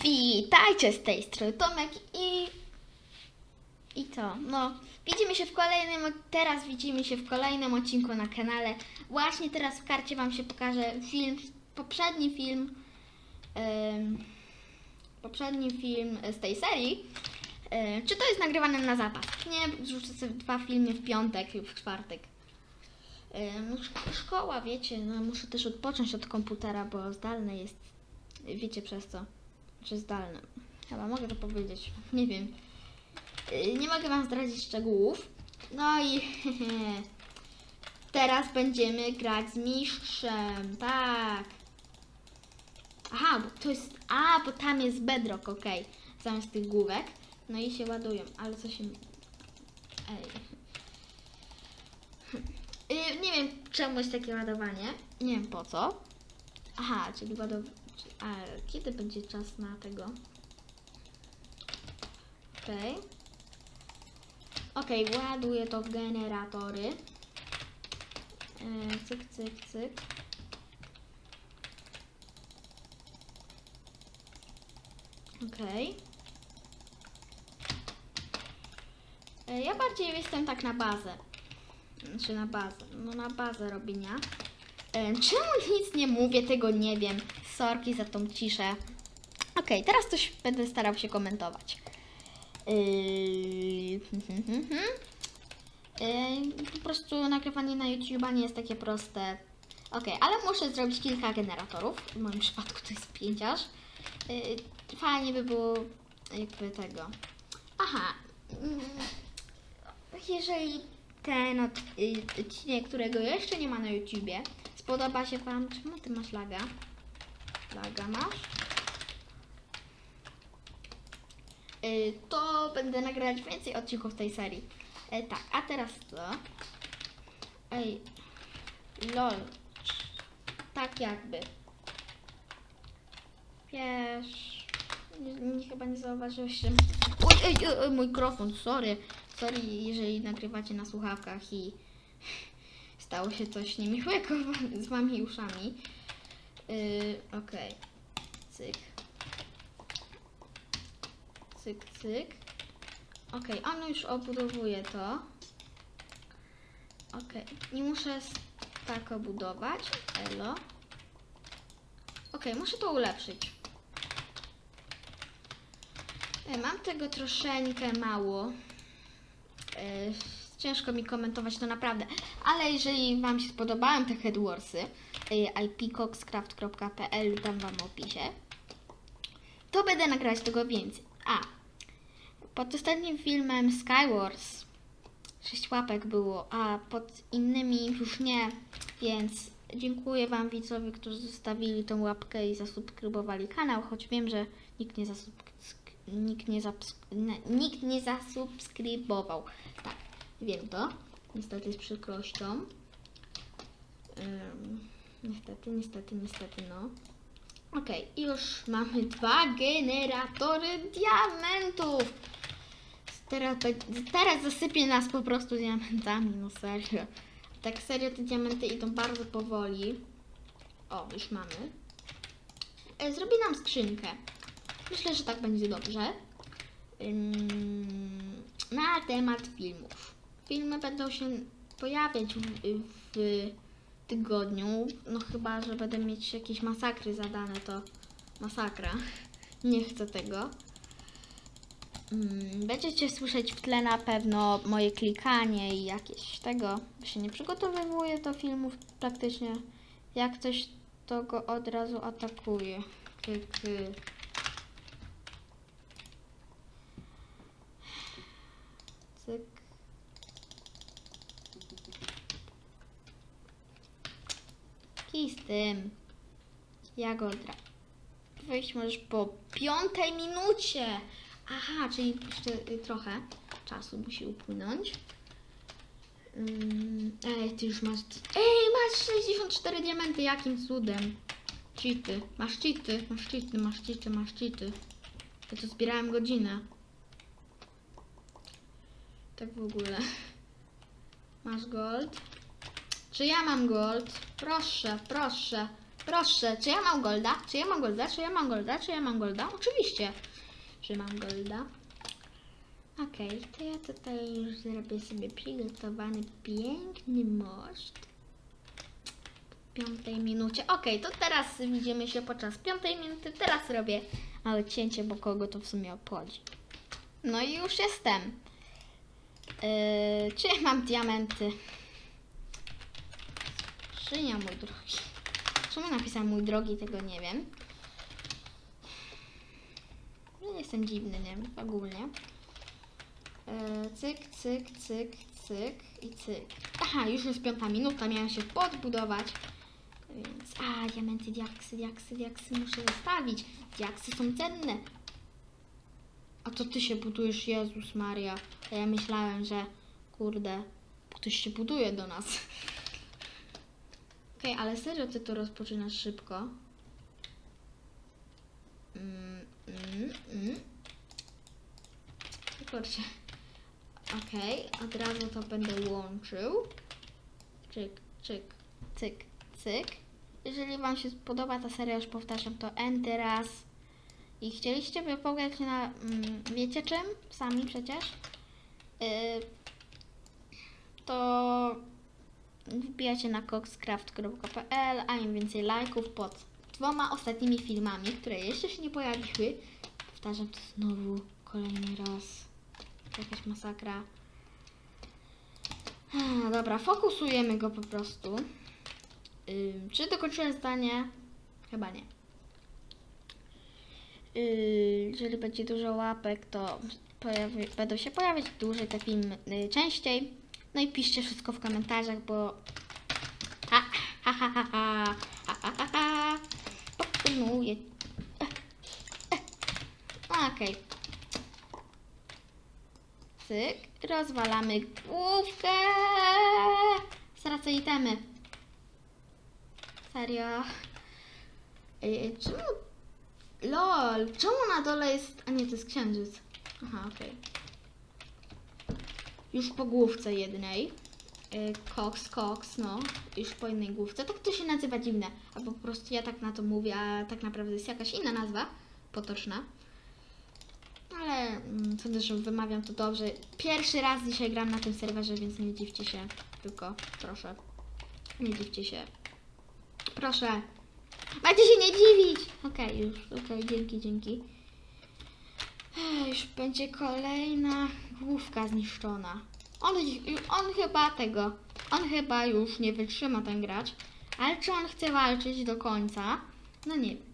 Witajcie z tej strony Tomek i... I co? No, widzimy się w kolejnym, teraz widzimy się w kolejnym odcinku na kanale. Właśnie teraz w karcie Wam się pokaże film, poprzedni film, poprzedni film z tej serii. E, czy to jest nagrywane na zapas? Nie, zrzucę sobie dwa filmy w piątek lub w czwartek. No, szko- szkoła, wiecie, no muszę też odpocząć od komputera, bo zdalne jest, wiecie przez co, że zdalne. Chyba mogę to powiedzieć, nie wiem. E, Nie mogę Wam zdradzić szczegółów. No i teraz będziemy grać z mistrzem, tak. Aha, bo to jest, a, bo tam jest bedrock, okej, zamiast tych główek. No i się ładują, ale co się... Ej. Y, Nie wiem czemu jest takie ładowanie. Nie wiem po co. Aha, czyli ładowanie. A kiedy będzie czas na tego? Okej. Okej, ładuję to w generatory. E, cyk, cyk, cyk. Okej. E, Ja bardziej jestem tak na bazę. Znaczy na bazę. No na bazę robienia. E, Czemu nic nie mówię, tego nie wiem. Sorki za tą ciszę. Okej, teraz coś będę starał się komentować. Yy, hmm, hmm. Yy, po prostu nagrywanie na YouTube'a nie jest takie proste. Okej, ale muszę zrobić kilka generatorów. W moim przypadku to jest pięć aż. Yy, fajnie by było jakby tego. Aha. mm, Jeżeli ten od- odcinek, którego jeszcze nie ma na YouTubie, spodoba się Wam, czemu Ty masz laga? Laga masz? Y, to będę nagrywać więcej odcinków tej serii. E, tak, a teraz co? Ej, lol. Tak jakby. Wiesz, nie, chyba nie zauważyłeś, że... Oj, ej, ej, mój mikrofon, sorry. Sorry, jeżeli nagrywacie na słuchawkach i stało się coś niemiłego z wami uszami. Yy, Okej. Cyk. Cyk, cyk. Okej, on już obudowuje to. Okej, nie muszę tak obudować. Elo. Okej, muszę to ulepszyć. E, Mam tego troszeczkę mało. E, Ciężko mi komentować to naprawdę, ale jeżeli Wam się spodobają te Headwarsy, ipcoxcraft.pl dam Wam w opisie, to będę nagrywać tego więcej. A, pod ostatnim filmem Skywars 6 łapek było, a pod innymi już nie, więc dziękuję Wam widzowie, którzy zostawili tą łapkę i zasubskrybowali kanał, choć wiem, że nikt nie, zasubsk- nikt nie, zaps- nikt nie zasubskrybował. Tak, wiem to, niestety z przykrością. Ym, niestety, niestety, niestety, no. Okej, i już mamy dwa generatory diamentów. Teraz, teraz zasypie nas po prostu diamentami, no serio. Tak serio te diamenty idą bardzo powoli. O, już mamy. E, Zrobi nam skrzynkę. Myślę, że tak będzie dobrze. Na temat filmów. Filmy będą się pojawiać w, w tygodniu. No chyba, że będę mieć jakieś masakry zadane, to masakra. Nie chcę tego. Mm, Będziecie słyszeć w tle na pewno moje klikanie i jakieś tego. Się nie przygotowywuję do filmów praktycznie. Jak coś, to go od razu atakuję. Ky, ky. Cyk. Kij z tym. Ja go dra. Wyjść możesz po piątej minucie. Aha, czyli jeszcze y, trochę czasu musi upłynąć. Ym, ej, ty już masz... Ej, masz 64 diamenty, jakim cudem? Cheaty, masz cheaty, masz cheaty, masz cheaty, masz cheaty. Ja to zbierałem godzinę. Tak w ogóle. Masz gold? Czy ja mam gold? Proszę, proszę. Proszę, czy ja mam golda? Czy ja mam golda? Czy ja mam golda? Czy ja mam golda? Oczywiście, że mam golda. Okej, to ja tutaj już zrobię sobie przygotowany piękny most. W piątej minucie. Okej, to teraz widzimy się podczas piątej minuty. Teraz robię małe cięcie, bo kogo to w sumie obchodzi. No i już jestem. Yy, czy mam diamenty? Skrzynia, mój drogi. Czemu napisałem mój drogi, tego nie wiem. No, jestem dziwny, nie ogólnie. E, cyk, cyk, cyk, cyk i cyk. Aha, już jest piąta minuta, miałem się podbudować. Więc, a, diamenty, diaksy, diaksy, diaksy muszę zostawić. Diaksy są cenne. A to ty się budujesz, Jezus Maria. A ja myślałem, że, kurde, ktoś się buduje do nas. Okej, ale serio ty to rozpoczynasz szybko. Mm, mm, mm. Kurczę. Okej, od razu to będę łączył. Czyk, czyk, cyk, cyk. Jeżeli Wam się spodoba ta seria, już powtarzam to N raz. I chcieliście by pograć na, mm, wiecie czym? Sami przecież. Yy, to wbijacie na coxcraft.pl, a im więcej lajków pod dwoma ostatnimi filmami, które jeszcze się nie pojawiły. Powtarzam to znowu kolejny raz. Jakaś masakra. Dobra, fokusujemy go po prostu. Ym, czy dokończyłem zdanie? Chyba nie. Yy, jeżeli będzie dużo łapek, to pojawi, będą się pojawiać dłużej te filmy yy, częściej. No i piszcie wszystko w komentarzach, bo ha, ha, ha, ha, ha, Okej. Cyk. Rozwalamy główkę. Stracę itemy. Serio. Ej, czemu... LOL. Czemu na dole jest... A nie, to jest księżyc. Aha, okej. Okay. Już po główce jednej. Cox, Cox, no. Już po jednej główce. Tak to się nazywa dziwne. Albo po prostu ja tak na to mówię, a tak naprawdę jest jakaś inna nazwa. Potoczna. Ale mm, sądzę, że wymawiam to dobrze. Pierwszy raz dzisiaj gram na tym serwerze, więc nie dziwcie się. Tylko proszę. Nie dziwcie się. Proszę. Macie się nie dziwić! Okej, już. Okej, dzięki, dzięki. Ech, Już będzie kolejna główka zniszczona. On, on chyba tego. On chyba już nie wytrzyma ten gracz. Ale czy on chce walczyć do końca? No nie wiem.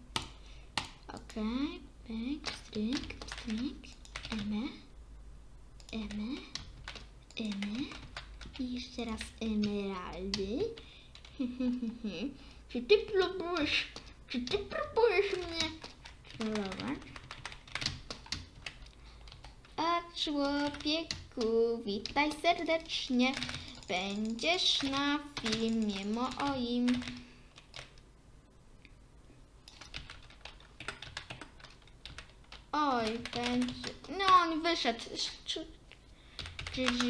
Okej, pyk, stryk, stryk, eme, eme, eme i jeszcze raz emeraldy. czy ty próbujesz, czy ty próbujesz mnie trollować? A człowieku, witaj serdecznie, będziesz na filmie moim. Oj, będzie. No, on wyszedł. GG.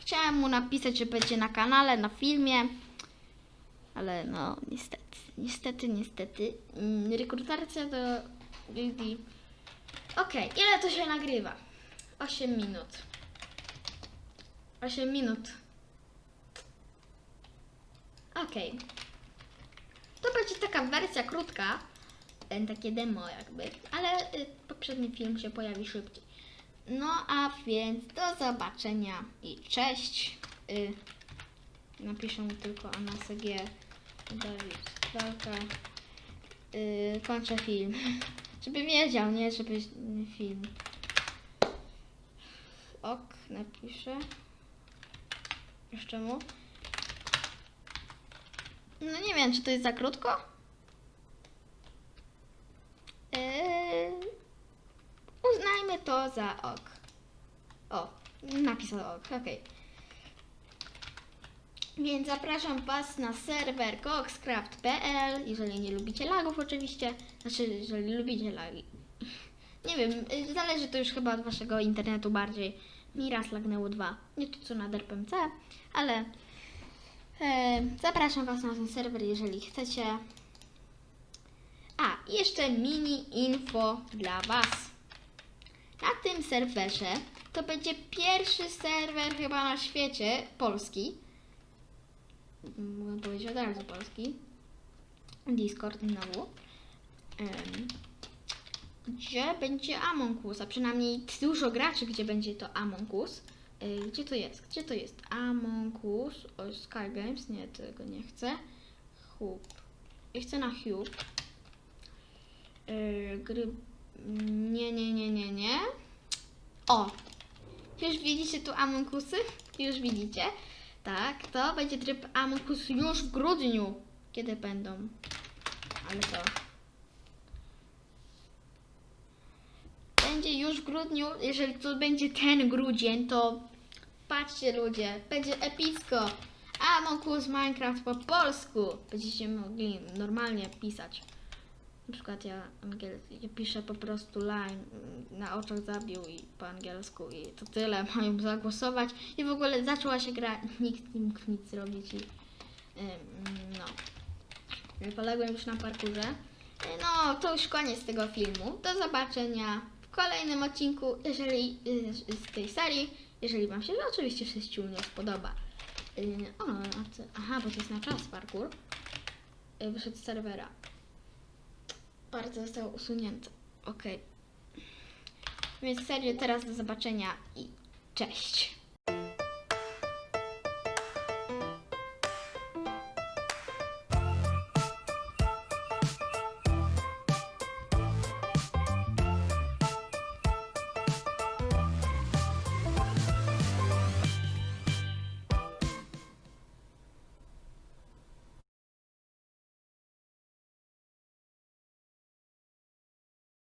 Chciałem mu napisać, że będzie na kanale, na filmie. Ale no, niestety. Niestety, niestety. Mm, Rekrutacja do. Okej, ile to się nagrywa? 8 minut. 8 minut. Okej. To będzie taka wersja krótka, takie demo jakby, ale y, poprzedni film się pojawi szybciej. No a więc do zobaczenia i cześć. Y, napiszę mu tylko AnaSG Dawid Walka. Y, kończę film. Żeby wiedział, nie? Żeby film. Ok, napiszę. Jeszcze mu. No nie wiem, czy to jest za krótko? Eee, uznajmy to za ok. O, napisał ok, okej. Więc zapraszam Was na serwer coxcraft.pl, jeżeli nie lubicie lagów oczywiście. Znaczy, jeżeli lubicie lagi. Nie wiem, y, zależy to już chyba od Waszego internetu bardziej. Mi raz lagnęło dwa. Nie to co na DRPMC, ale e, zapraszam Was na ten serwer, jeżeli chcecie. i jeszcze mini info dla Was. Na tym serwerze to będzie pierwszy serwer chyba na świecie polski. Mogę powiedzieć od razu polski. Discord znowu. Em, gdzie będzie Among Us, a przynajmniej dużo graczy, gdzie będzie to Among Us. Gdzie to jest? Gdzie to jest? Among Us, o Sky Games, nie, tego nie chcę. Hub. I chcę na Hub. Gry... Nie, nie, nie, nie, nie. O! Już widzicie tu Among Usy? Już widzicie? Tak, to będzie tryb Among Us już w grudniu. Kiedy będą? Ale to... Będzie już w grudniu, jeżeli to będzie ten grudzień, to patrzcie ludzie, będzie epicko. Us Minecraft po polsku. Będziecie mogli normalnie pisać. Na przykład ja, angiel, ja piszę po prostu line na oczach zabił i po angielsku i to tyle, mają zagłosować i w ogóle zaczęła się gra, nikt nie mógł nic zrobić i no. Poległem już na parkurze. No, to już koniec tego filmu. Do zobaczenia w kolejnym odcinku, jeżeli y, z tej serii, jeżeli Wam się oczywiście wszystkim spodoba. Y, O, co- aha, bo to jest na czas parkour. Y, Wyszedł z serwera. Bardzo zostało usunięte. Okej. Więc serio, teraz do zobaczenia i cześć.